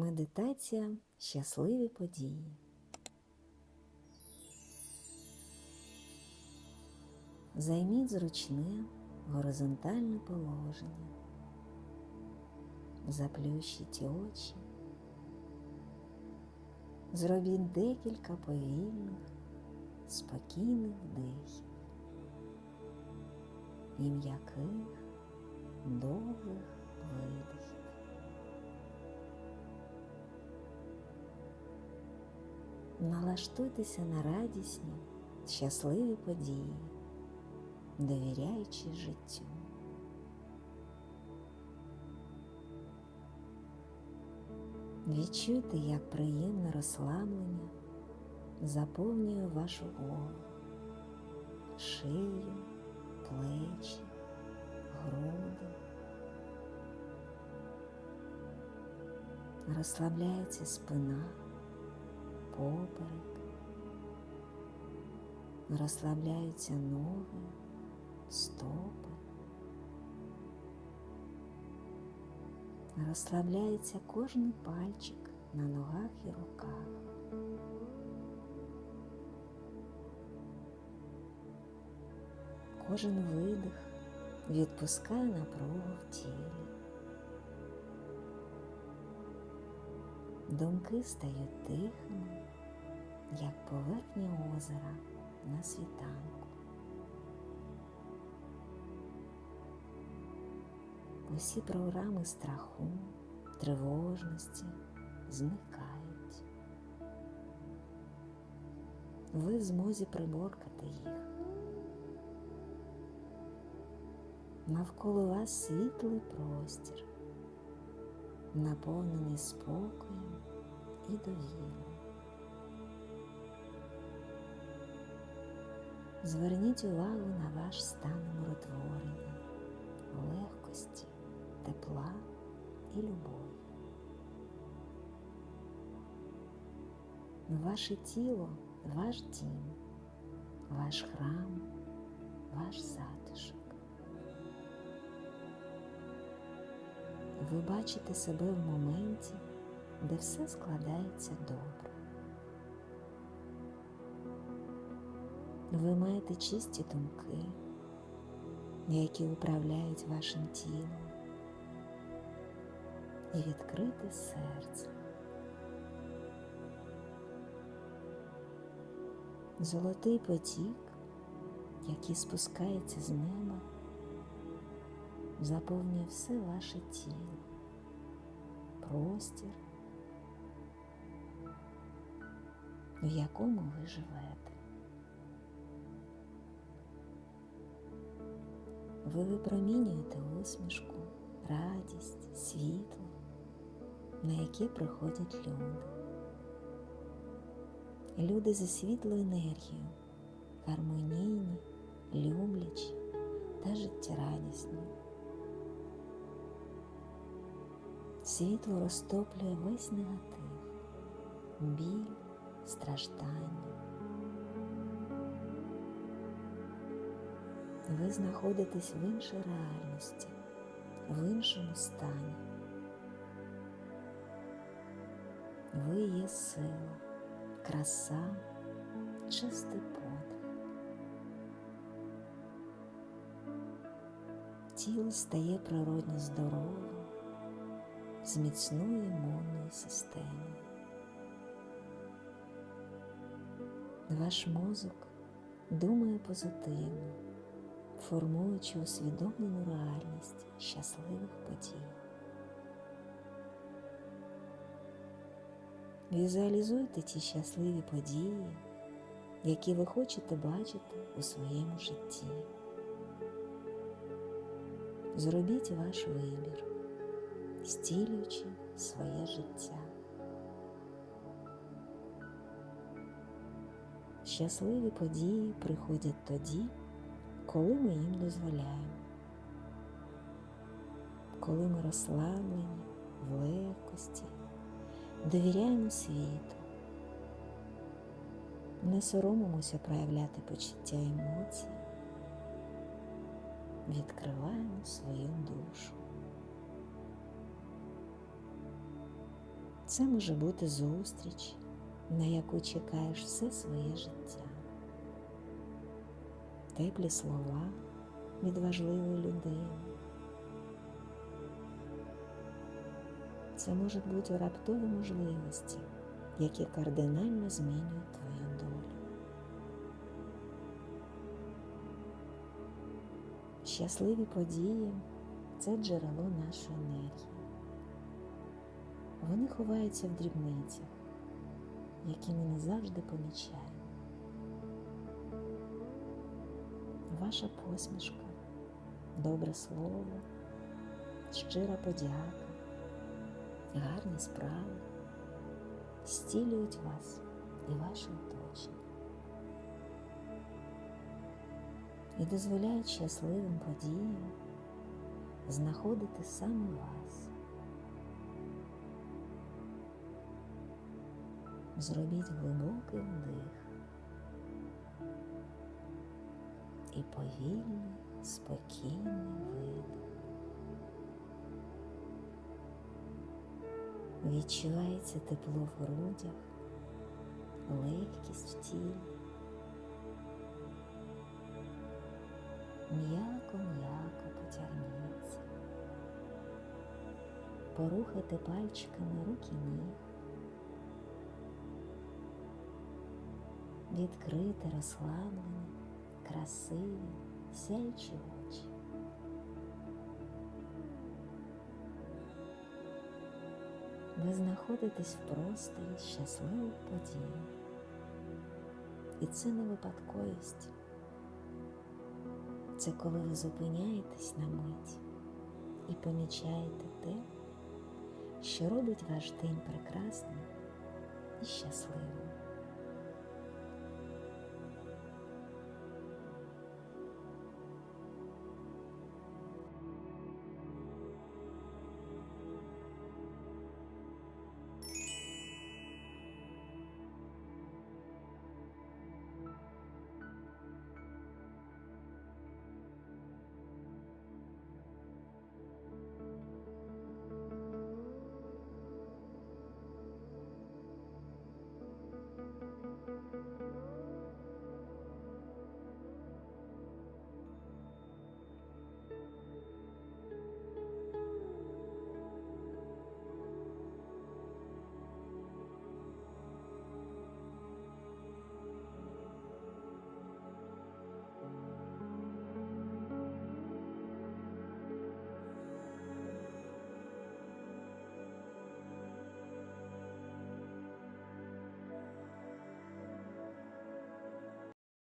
Медитація щасливі події. Займіть зручне горизонтальне положення. Заплющіть очі. Зробіть декілька повільних, спокійних вдихів і м'яких, довгих видихів. Налаштуйтеся на радісні, щасливі події, довіряючи життю. Відчуйте, як приємне розслаблення заповнює вашу голову, шию, плечі, груди. Розслабляється спина, поперек, розслабляються ноги, стопи, розслабляється кожний пальчик на ногах і руках. Кожен видих відпускає напругу в тілі. Думки стають тихими, як поверхня озера на світанку. Усі програми страху, тривожності зникають. Ви в змозі приборкати їх. Навколо вас світлий простір, наповнений спокоєм і довірою. Зверніть увагу на ваш стан умиротворення, легкості, тепла і любові. Ваше тіло ваш дім, ваш храм, ваш затишок. Ви бачите себе в моменті, де все складається добре. Ви маєте чисті думки, які управляють вашим тілом, і відкрите серце. Золотий потік, який спускається з неба, заповнює все ваше тіло, простір, в якому ви живете. Ви випромінюєте усмішку, радість, світло, на яке приходять люди. Люди зі світлою енергією, гармонійні, люблячі та життєрадісні. Світло розтоплює весь негатив, біль, страждання. Ви знаходитесь в іншій реальності, в іншому стані. Ви є сила, краса, чистий подих. Тіло стає природно здоровим, з міцною імунною системою. Ваш мозок думає позитивно, формуючи усвідомлену реальність щасливих подій. Візуалізуйте ті щасливі події, які ви хочете бачити у своєму житті. Зробіть ваш вибір, стілюючи своє життя. Щасливі події приходять тоді, коли ми їм дозволяємо, коли ми розслаблені в легкості, довіряємо світу, не соромимося проявляти почуття емоцій, відкриваємо свою душу. Це може бути зустріч, на яку чекаєш все своє життя, теплі слова від важливої людини. Це можуть бути раптові можливості, які кардинально змінюють твою долю. Щасливі події це джерело нашої енергії. Вони ховаються в дрібницях, які ми не завжди помічаємо. Ваша посмішка, добре слово, щира подяка, гарні справи зцілюють вас і ваше оточення. І дозволяють щасливим подіям знаходити саме вас. Зробіть глибокий вдих і повільний, спокійний видих. Відчувається тепло в грудях, легкість в тілі. М'яко-м'яко потягніться. Порухайте пальчиками руки ніг. Відкрити розслаблені, красиві, сяючі очі. Ви знаходитесь в просторі щасливих подій. І це не випадковість. Це коли ви зупиняєтесь на мить і помічаєте те, що робить ваш день прекрасним і щасливим.